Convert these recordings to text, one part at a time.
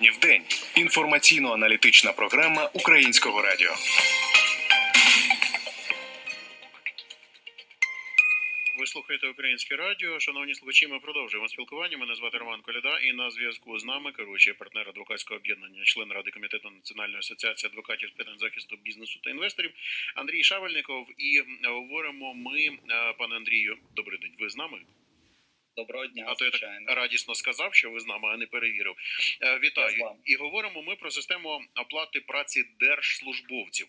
сьогодні в день. Інформаційно-аналітична програма Українського радіо. Ви слухаєте українське радіо. Шановні слухачі, ми продовжуємо спілкування. Мене звати Роман Коляда, і на зв'язку з нами керуючий партнер адвокатського об'єднання, член ради комітету Національної асоціації адвокатів з питань захисту бізнесу та інвесторів Андрій Шавельников. І говоримо ми, е, пане Андрію, добрий день. Ви з нами? Доброго дня, А то я так радісно сказав, що ви з нами, а не перевірив. Е, Вітаю. І говоримо ми про систему оплати праці держслужбовців.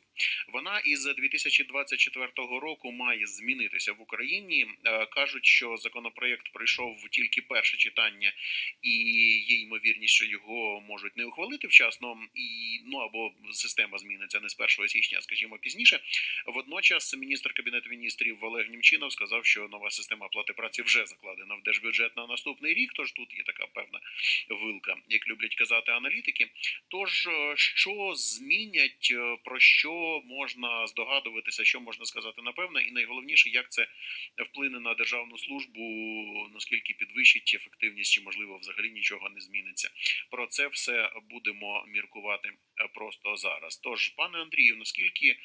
Вона із 2024 року має змінитися в Україні. Е, Кажуть, що законопроєкт пройшов тільки перше читання, і є ймовірність, що його можуть не ухвалити вчасно, і ну або система зміниться не з 1 січня, а скажімо пізніше. Водночас міністр кабінету міністрів Олег Німчинов сказав, що нова система оплати праці вже закладена в держбюджет на наступний рік. Тож тут є така певна вилка, як люблять казати аналітики. Тож е, що змінять, е, про що можна здогадуватися, що можна сказати напевне, і найголовніше, як це вплине на державну службу, наскільки підвищить ефективність, чи можливо взагалі нічого не зміниться. Про це все будемо міркувати е, просто зараз. Тож, пане Андрію, наскільки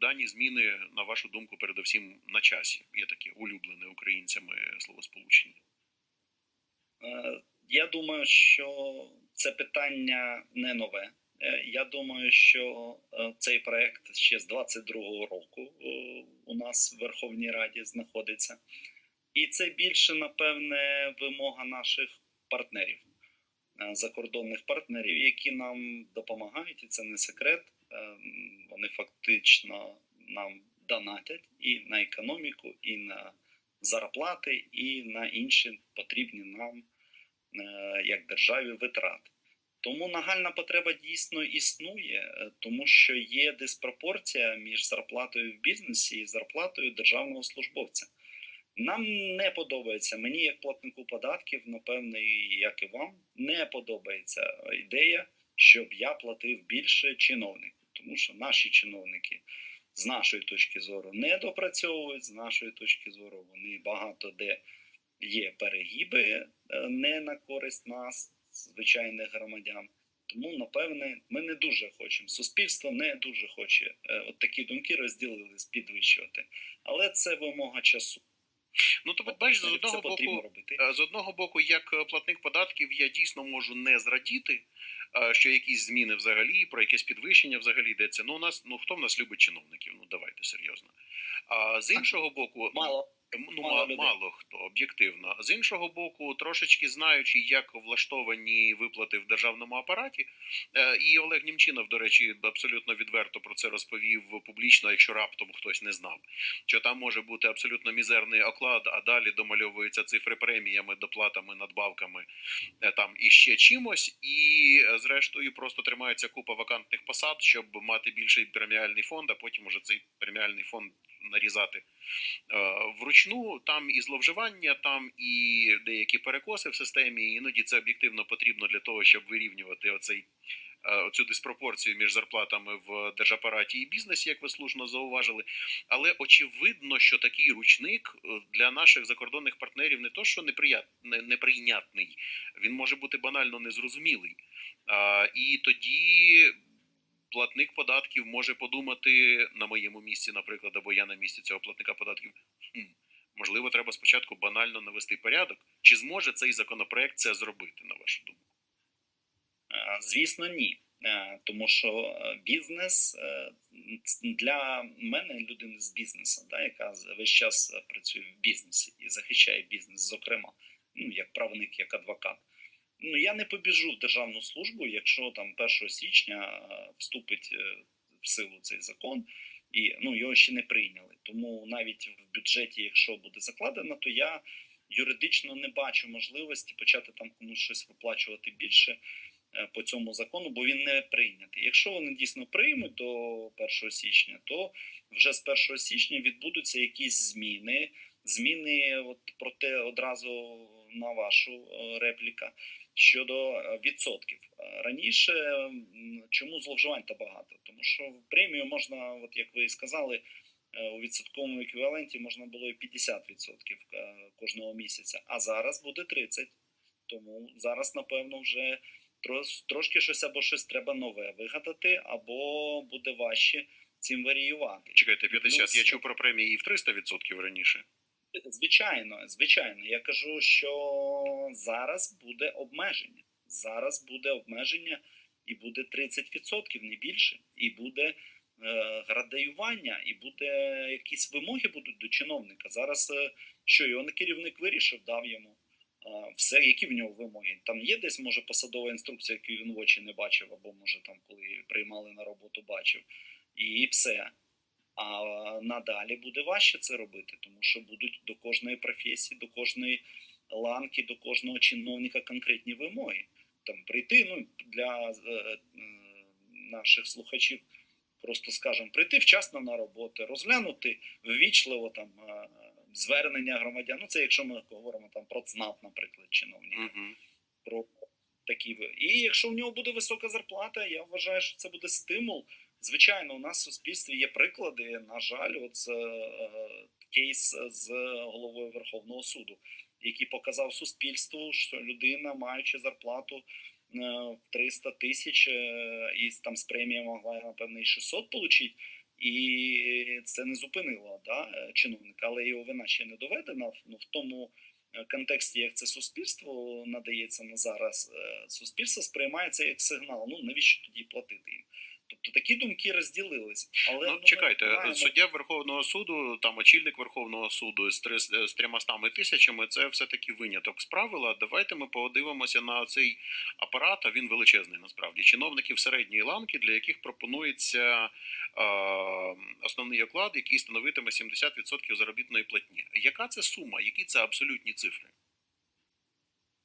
дані зміни, на вашу думку, передусім на часі є таке улюблене українцями словосполучення? Е, Я думаю, що це питання не нове. Е, Я думаю, що е, цей проект ще з 22-го року у нас в Верховній Раді знаходиться. І це більше, напевне, вимога наших партнерів, закордонних партнерів, які нам допомагають, і це не секрет. Вони фактично нам донатять і на економіку, і на зарплати, і на інші потрібні нам як державі витрати. Тому нагальна потреба дійсно існує, е, тому що є диспропорція між зарплатою в бізнесі і зарплатою державного службовця. Нам не подобається, мені як платнику податків, напевне, як і вам, не подобається ідея, щоб я платив більше чиновнику, тому що наші чиновники з нашої точки зору не допрацьовують, з нашої точки зору вони багато де є перегиби е, не на користь нас, звичайних громадян. Тому, напевне, ми не дуже хочемо. Суспільство не дуже хоче е, от такі думки розділились, підвищувати. Але це вимога часу. Ну то бачиш, з одного боку, робити. Е, З одного боку, як е, платник податків, я дійсно можу не зрадіти, е, що якісь зміни взагалі, про якесь підвищення взагалі йдеться. Ну, у нас ну хто в нас любить чиновників? Ну давайте серйозно. А з іншого боку, Мало. Ну мало мало, мало хто об'єктивно. З іншого боку, трошечки знаючи, як влаштовані виплати в державному апараті, е, і Олег Німчинов, до речі, абсолютно відверто про це розповів публічно, якщо раптом хтось не знав що там може бути абсолютно мізерний оклад, а далі домальовуються цифри преміями, доплатами, надбавками е, там і ще чимось, і е, зрештою просто тримається купа вакантних посад, щоб мати більший преміальний фонд, а потім уже цей преміальний фонд нарізати е, вручну. Там і зловживання, там і деякі перекоси в системі. Іноді це об'єктивно потрібно для того, щоб вирівнювати оцей е, оцю диспропорцію між зарплатами в держапараті і бізнесі, як ви слушно зауважили. Але очевидно, що такий ручник е, для наших закордонних партнерів не то, що неприйнятний, він може бути банально незрозумілий. І тоді платник податків може подумати на моєму місці, наприклад, або я на місці цього платника податків. Хм, можливо, треба спочатку банально навести порядок. Чи зможе цей законопроект це зробити, на вашу думку? Е, Звісно, ні. Е, Тому що е, бізнес для мене людини з бізнесу, да, яка весь час працює в бізнесі і захищає бізнес, зокрема, ну як правник, як адвокат. Ну я не побіжу в державну службу, якщо там 1 січня е, вступить е, в силу цей закон, і ну його ще не прийняли. Тому навіть в бюджеті, якщо буде закладено, то я юридично не бачу можливості почати там комусь щось виплачувати більше е, по цьому закону, бо він не прийнятий. Якщо вони дійсно приймуть до 1 січня, то вже з 1 січня відбудуться якісь зміни. Зміни, от проте одразу на вашу репліка щодо е, відсотків. Е, Раніше чому зловживань та багато? Тому що в премію можна, от як ви і сказали, е, у відсотковому еквіваленті можна було і 50% е, кожного місяця, а зараз буде 30%. Тому зараз, напевно, вже Трошки щось або щось треба нове вигадати, або буде важче цим варіювати. Чекайте, 50. Плюс- Я чув про премії і в 300% раніше. Звичайно, звичайно. Я кажу, що зараз буде обмеження. Зараз буде обмеження і буде 30%, не більше. І буде е, градаювання, і буде якісь вимоги будуть до чиновника. Зараз е, що його керівник вирішив, дав йому. А, Все, які в нього вимоги? Там є десь, може, посадова інструкція, яку він в очі не бачив, або може там, коли приймали на роботу, бачив. І все. А надалі буде важче це робити, тому що будуть до кожної професії, до кожної ланки, до кожного чиновника конкретні вимоги. Там прийти, ну для е, наших слухачів, просто скажемо, прийти вчасно на роботу, розглянути ввічливо там е, звернення громадян. Ну це якщо ми говоримо там про ЦНАП, наприклад, чиновника Угу. про такі. І якщо в нього буде висока зарплата, я вважаю, що це буде стимул. Звичайно, у нас в суспільстві є приклади. На жаль, от е, кейс з головою Верховного суду, який показав суспільству, що людина, маючи зарплату е, в 300 тисяч, е, і там з премії могла напевно і 600 отримати, і це не зупинило да, чиновника, але його вина ще не доведена. Ну в тому контексті, як це суспільство надається на зараз, суспільство сприймає це як сигнал. Ну навіщо тоді платити їм? Тобто такі думки розділились. Але Ну, чекайте, маємо- суддя Верховного суду, там очільник Верховного суду з, три, з трьомастами тисячами, це все-таки виняток з правила. Давайте ми подивимося на цей апарат, а він величезний насправді. Чиновників середньої ланки, для яких пропонується е, основний оклад, який становитиме 70% заробітної платні. Яка це сума? Які це абсолютні цифри?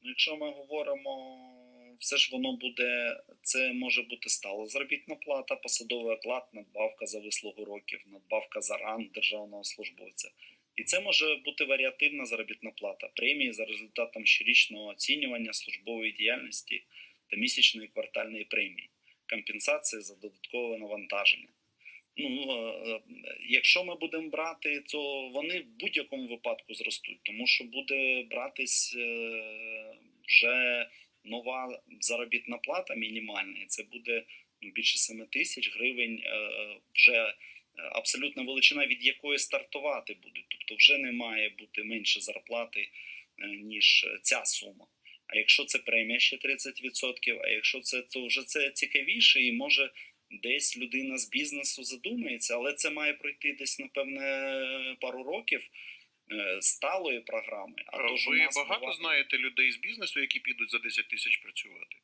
Ну, якщо ми говоримо, все ж воно буде, це може бути стала заробітна плата, посадовий оклад, надбавка за вислугу років, надбавка за ранг державного службовця. І це може бути варіативна заробітна плата, премії за результатом щорічного оцінювання службової діяльності та місячної квартальної премії, компенсації за додаткове навантаження. Ну, е, е, якщо ми будемо брати, то вони в будь-якому випадку зростуть, тому що буде братись е, вже нова заробітна плата мінімальна, і це буде ну, більше 7 тисяч гривень. е, Вже е, абсолютна величина, від якої стартувати будуть. Тобто вже не має бути менше зарплати, е, ніж ця сума. А якщо це премія ще 30%, а якщо це, то вже це цікавіше і може десь людина з бізнесу задумається, але це має пройти десь, напевне, пару років сталої програми. А то ж Ви багато буває- знаєте людей з бізнесу, які підуть за 10 тисяч працювати?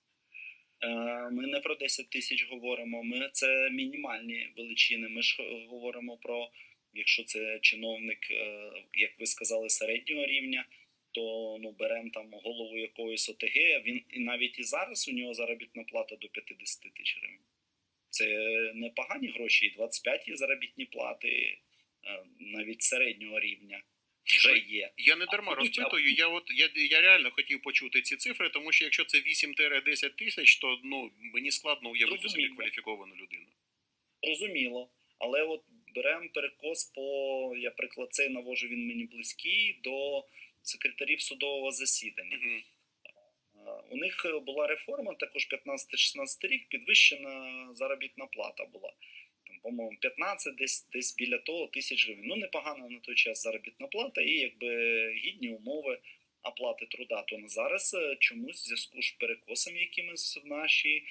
Е, Ми не про 10 тисяч говоримо. Ми це мінімальні величини. Ми ж е, говоримо про, якщо це чиновник, е, як ви сказали, середнього рівня, то ну беремо там голову якоїсь ОТГ. Він і навіть і зараз у нього заробітна плата до 50 тисяч гривень. Це непогані гроші, і 25 є заробітні плати, е, навіть середнього рівня вже є. Я не дарма А розпитую. Я от я, я реально хотів почути ці цифри, тому що якщо це 8-10 тисяч, то ну мені складно уявити собі кваліфіковану людину. Зрозуміло. Але от беремо перекос по, я приклад цей навожу, він мені близький до секретарів судового засідання. Угу. У них була реформа, також 15-16 рік, підвищена заробітна плата була. По-моєму, 15, десь, десь біля того тисяч гривень. Ну, непогана на той час заробітна плата і якби гідні умови оплати труда. То на зараз е, чомусь в зв'язку з перекосом якимось в нашій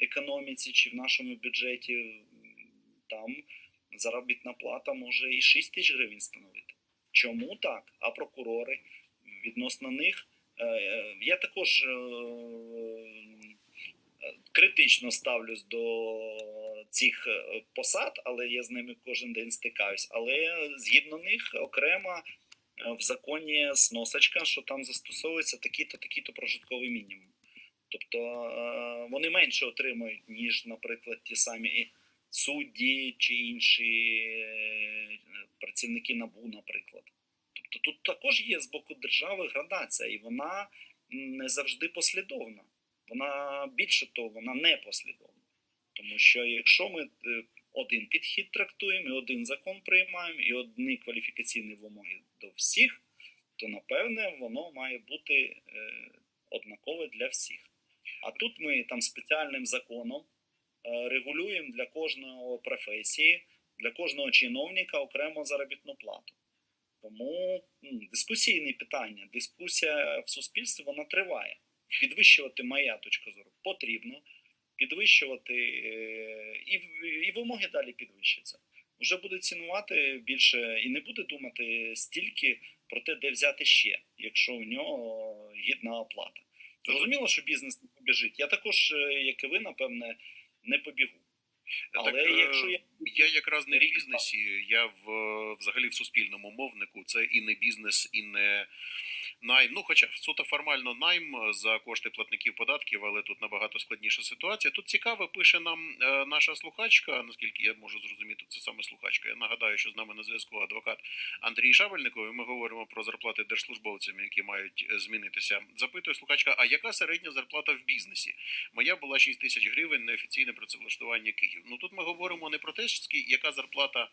економіці чи в нашому бюджеті, там заробітна плата може і 6 тисяч гривень становити. Чому так? А прокурори відносно них Е, е, Я також критично ставлюсь до цих е, посад, але я з ними кожен день стикаюсь. Але згідно них окремо е, в законі сносочка, що там застосовується такий-то, такий-то прожитковий мінімум. Тобто е, вони менше отримують, ніж, наприклад, ті самі судді чи інші працівники НАБУ, наприклад. Тобто тут також є з боку держави градація, і вона не завжди послідовна. Вона більше того, вона не послідовна. Тому що якщо ми е, один підхід трактуємо, і один закон приймаємо, і одні кваліфікаційні вимоги до всіх, то напевне воно має бути е, однакове для всіх. А тут ми там спеціальним законом е, регулюємо для кожного професії, для кожного чиновника окремо заробітну плату. Тому дискусійне питання, дискусія в суспільстві вона триває. Підвищувати моя точка зору потрібно, підвищувати е, і, і вимоги далі підвищаться. Вже буде цінувати більше і не буде думати стільки про те, де взяти ще, якщо у нього гідна оплата. Зрозуміло, що бізнес не побіжить. Я також, е, як і ви, напевне, не побігу. Але Так, е, якщо я Я якраз не в бізнесі, я в взагалі в суспільному мовнику. Це і не бізнес, і не найм. Ну, хоча суто формально найм за кошти платників податків, але тут набагато складніша ситуація. Тут цікаво пише нам е, наша слухачка, наскільки я можу зрозуміти, це саме слухачка. Я нагадаю, що з нами на зв'язку адвокат Андрій Шабельников. і Ми говоримо про зарплати держслужбовцям, які мають е, змінитися. Запитує слухачка: а яка середня зарплата в бізнесі? Моя була 6 тисяч гривень неофіційне працевлаштування Київ. Ну тут ми говоримо не про те, яка зарплата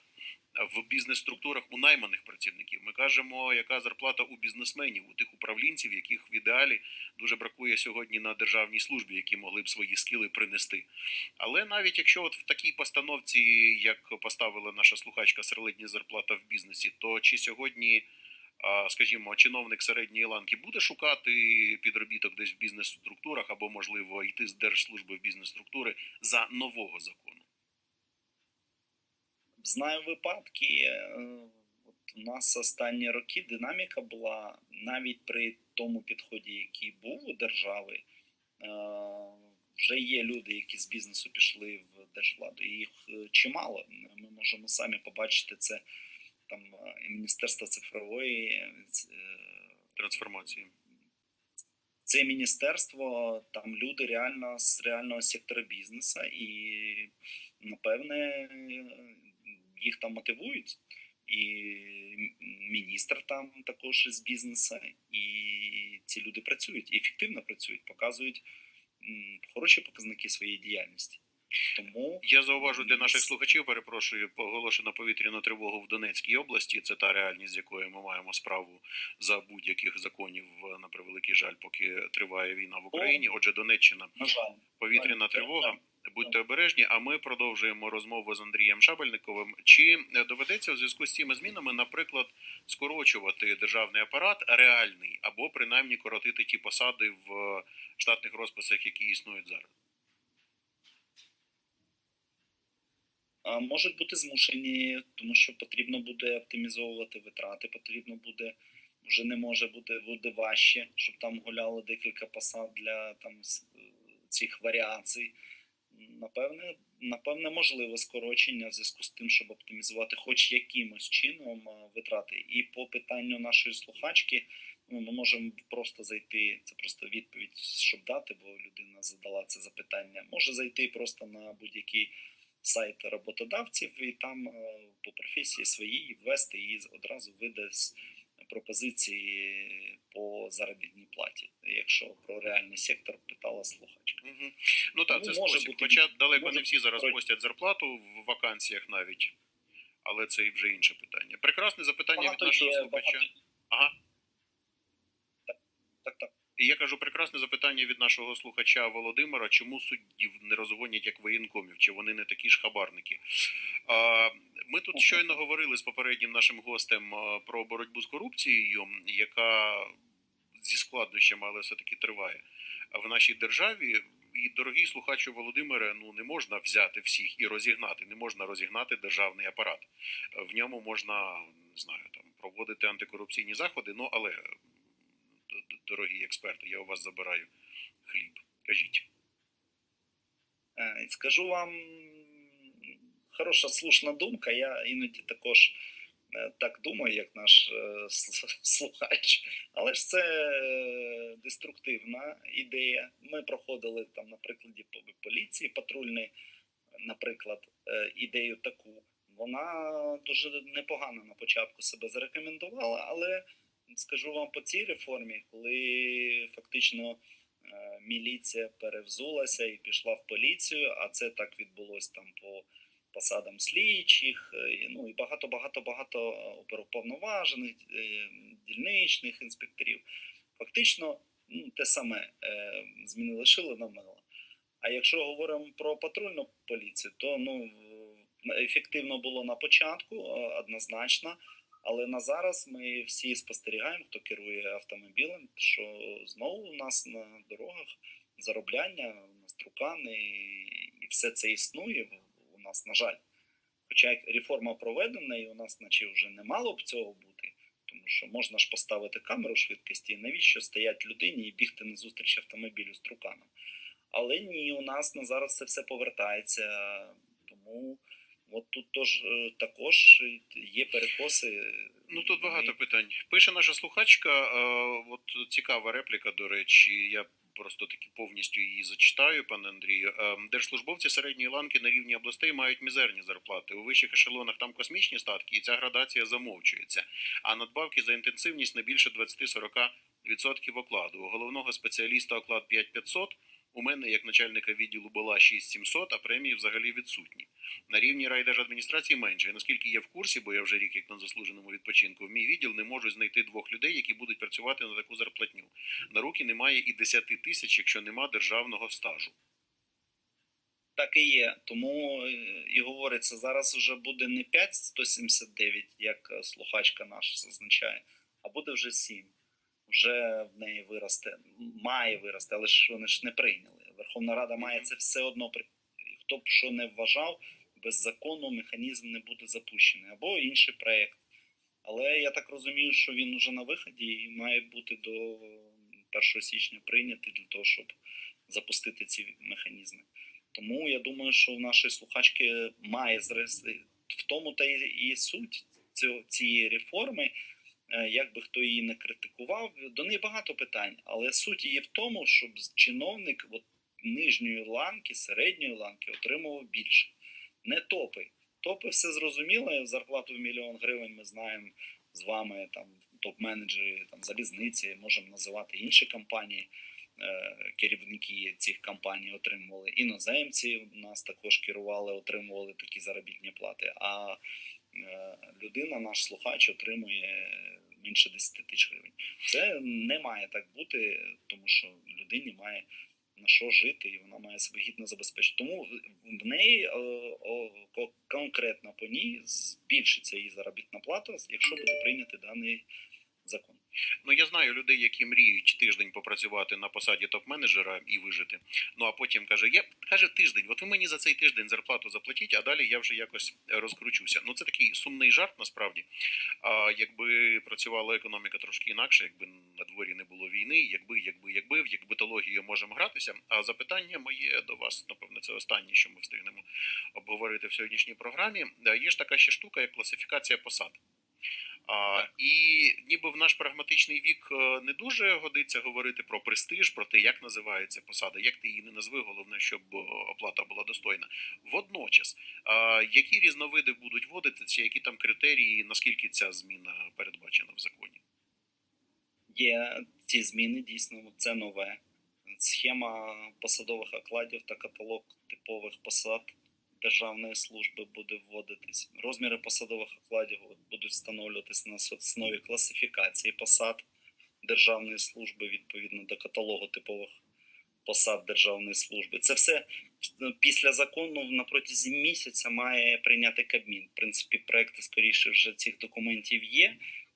в бізнес-структурах у найманих працівників. Ми кажемо, яка зарплата у бізнесменів, у тих управлінців, яких в ідеалі дуже бракує сьогодні на державній службі, які могли б свої скіли принести. Але навіть якщо от в такій постановці, як поставила наша слухачка, середня зарплата в бізнесі, то чи сьогодні, скажімо, чиновник середньої ланки буде шукати підробіток десь в бізнес-структурах або, можливо, йти з держслужби в бізнес-структури за нового закону? знаю випадки. У нас останні роки динаміка була навіть при тому підході, який був у держави. е, Вже є люди, які з бізнесу пішли в держвладу. І їх е, чимало. Ми можемо самі побачити це там е, і Міністерство цифрової. Трансформації. це міністерство, там люди реально з реального сектора бізнесу, і напевне їх там мотивують. І міністр там також з бізнесу, і ці люди працюють ефективно працюють, показують хороші показники своєї діяльності. Тому Я зауважу для наших слухачів, перепрошую, оголошено повітряну тривогу в Донецькій області. Це та реальність, з якою ми маємо справу за будь-яких законів на превеликий жаль, поки триває війна в Україні. Отже, Донеччина, повітряна тривога. Будьте обережні. А ми продовжуємо розмову з Андрієм Шабельниковим. Чи доведеться у зв'язку з цими змінами, наприклад, скорочувати державний апарат реальний або принаймні коротити ті посади в штатних розписах, які існують зараз? Можуть бути змушені, тому що потрібно буде оптимізовувати витрати, потрібно буде. Вже не може бути буде важче, щоб там гуляло декілька посад для там цих варіацій. Напевне, напевне, можливе скорочення в зв'язку з тим, щоб оптимізувати хоч якимось чином витрати. І по питанню нашої слухачки, ну, ми можемо просто зайти. Це просто відповідь, щоб дати, бо людина задала це запитання. Може зайти просто на будь-який сайт роботодавців і там е, по професії своїй ввести і одразу видасть пропозиції по заробітній платі, якщо про реальний сектор питала слухачка. Угу. Ну так, це може спосіб. бути, Хоча далеко може не всі зараз бути. постять зарплату в вакансіях навіть. Але це і вже інше питання. Прекрасне запитання від нашого є, слухача. багато- Ага. Так, так. І я кажу прекрасне запитання від нашого слухача Володимира, чому суддів не розгонять як воєнкомів, чи вони не такі ж хабарники. Ми тут щойно говорили з попереднім нашим гостем про боротьбу з корупцією, яка зі складнощами, але все-таки триває в нашій державі. І дорогі слухачу Володимире, ну не можна взяти всіх і розігнати. Не можна розігнати державний апарат. В ньому можна не знаю там проводити антикорупційні заходи. Ну але дорогі експерти, я у вас забираю хліб. Кажіть. Е, Скажу вам хороша слушна думка. Я іноді також е, так думаю, як наш е, слухач. Але ж це деструктивна ідея. Ми проходили там на прикладі поліції патрульної, наприклад, ідею таку. Вона дуже непогано на початку себе зарекомендувала, але скажу вам по цій реформі, коли фактично е, міліція перевзулася і пішла в поліцію, а це так відбулось там по посадам слідчих, е, ну і багато, багато, багато оперуповноважених, е, дільничних інспекторів. Фактично, ну, те саме е, змінили шили на мило. А якщо говоримо про патрульну поліцію, то ну ефективно було на початку, однозначно. Але на зараз ми всі спостерігаємо, хто керує автомобілем, що знову у нас на дорогах заробляння, у нас трукани і, все це існує у нас, на жаль. Хоча як реформа проведена, і у нас наче вже не мало б цього бути, тому що можна ж поставити камеру швидкості, і навіщо стоять людині і бігти на зустріч автомобілю з труканом. Але ні, у нас на зараз це все повертається. Тому от тут тож, е, також є перекоси. Ну тут багато питань. Пише наша слухачка. Е, от цікава репліка, до речі. Я просто таки повністю її зачитаю, пане Андрію. Е, держслужбовці середньої ланки на рівні областей мають мізерні зарплати. У вищих ешелонах там космічні статки, і ця градація замовчується. А надбавки за інтенсивність не більше 20-40% окладу. У головного спеціаліста оклад 5500, У мене, як начальника відділу, була 6700, а премії взагалі відсутні. На рівні райдержадміністрації менше. Наскільки я в курсі, бо я вже рік як на заслуженому відпочинку, в мій відділ не можуть знайти двох людей, які будуть працювати на таку зарплатню. На руки немає і 10 тисяч, якщо нема державного стажу. Так і є. Тому е, і говориться, зараз вже буде не 5,179, як е, слухачка наша зазначає, а буде вже 7. Вже в неї виросте, має вирости, але ж вони ж не прийняли. Верховна Рада має це все одно при- Хто б що не вважав, без закону механізм не буде запущений або інший проєкт. Але я так розумію, що він вже на виході і має бути до 1 січня прийнятий для того, щоб запустити ці механізми. Тому я думаю, що у нашої слухачки має зрести в тому та і, суть цієї реформи. Е, Як би хто її не критикував, до неї багато питань, але суть її в тому, щоб чиновник от, нижньої ланки, середньої ланки отримував більше. Не топи. Топи все зрозуміло, зарплату в мільйон гривень ми знаємо з вами, там топ-менеджери там, залізниці, можемо називати інші компанії е, керівники цих компаній отримували. Іноземці у нас також керували, отримували такі заробітні плати. А людина, наш слухач, отримує менше 10 тисяч гривень. Це не має так бути, тому що людині має на що жити, і вона має себе гідно забезпечити. Тому в неї о, о, конкретно по ній збільшиться її заробітна плата, якщо буде прийнятий даний закон. Ну я знаю людей, які мріють тиждень попрацювати на посаді топ-менеджера і вижити. Ну а потім каже: я каже тиждень. От ви мені за цей тиждень зарплату заплатіть, а далі я вже якось розкручуся. Ну це такий сумний жарт насправді. А якби працювала економіка трошки інакше, якби на дворі не було війни, якби, якби, якби, в якбитологію можемо гратися. А запитання моє до вас, напевно, це останнє, що ми встигнемо обговорити в сьогоднішній програмі. Е, Є ж така ще штука, як класифікація посад. І ніби в наш прагматичний вік е, не дуже годиться говорити про престиж, про те, як називається посада, як ти її не назви, головне, щоб е, оплата була достойна. Водночас, які різновиди будуть вводитися, які там критерії, наскільки ця зміна передбачена в законі? Є ці зміни, дійсно, це нове. Схема посадових окладів та каталог типових посад державної служби буде вводитись. Розміри посадових окладів будуть встановлюватись на основі класифікації посад державної служби відповідно до каталогу типових посад державної служби. Це все е, після закону на протязі місяця має прийняти Кабмін. В принципі, проекти скоріше вже цих документів є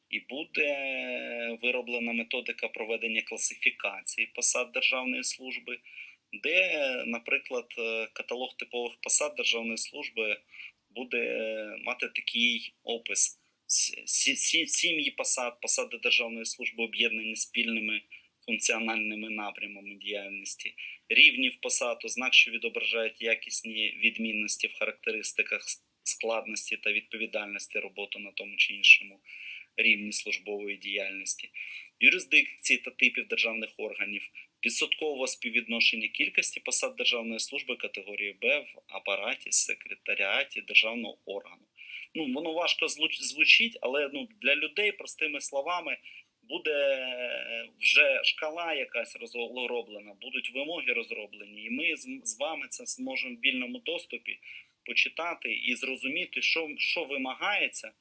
і буде вироблена методика проведення класифікації посад державної служби, де, наприклад, е, каталог типових посад державної служби буде мати такий опис: сім'ї посад, посади державної служби об'єднані спільними функціональними напрямами діяльності, рівнів посад, ознак, що відображають якісні відмінності в характеристиках складності та відповідальності роботи на тому чи іншому рівні службової діяльності, юрисдикції та типів державних органів, відсоткового співвідношення кількості посад державної служби категорії Б в апараті, секретаріаті державного органу. Ну, воно важко звучить, але ну, для людей простими словами буде е, вже шкала якась розроблена, будуть вимоги розроблені, і ми з вами це зможемо в вільному доступі почитати і зрозуміти, що, що вимагається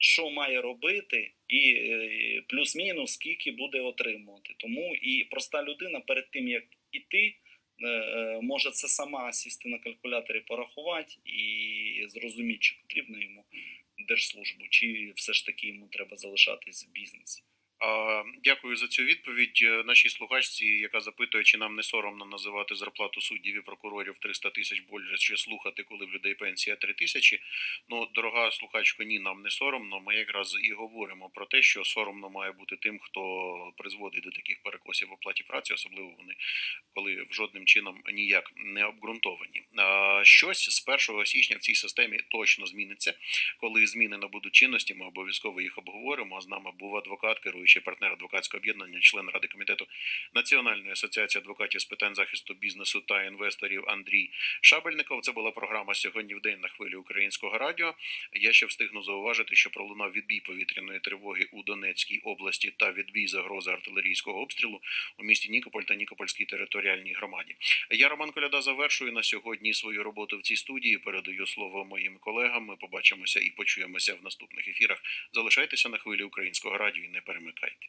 що має робити, і е, плюс-мінус скільки буде отримувати. Тому і проста людина перед тим як іти, е, е, може це сама сісти на калькуляторі, порахувати і зрозуміти, чи потрібно йому держслужбу, чи все ж таки йому треба залишатись в бізнесі. Дякую за цю відповідь Е, нашій слухачці, яка запитує, чи нам не соромно називати зарплату суддів і прокурорів 300 тисяч більше слухати, коли в людей пенсія 3 тисячі. Ну, дорога слухачко, ні, нам не соромно. Ми якраз і говоримо про те, що соромно має бути тим, хто призводить до таких перекосів в оплаті праці, особливо вони, коли жодним чином ніяк не обґрунтовані. Щось з 1 січня в цій системі точно зміниться. Коли зміни набудуть чинності, ми обов'язково їх обговоримо. А з нами був адвокат, керуючий партнер адвокатського об'єднання, член ради комітету Національної асоціації адвокатів з питань захисту бізнесу та інвесторів Андрій Шабельников. Це була програма сьогодні в день на хвилі українського радіо. Я ще встигну зауважити, що пролунав відбій повітряної тривоги у Донецькій області та відбій загрози артилерійського обстрілу у місті Нікополь та Нікопольській територіальній громаді. Я Роман Коляда завершую на сьогодні свою роботу в цій студії. Передаю слово моїм колегам. Ми побачимося і почуємося в наступних ефірах. Залишайтеся на хвилі українського радіо і не перемикайте.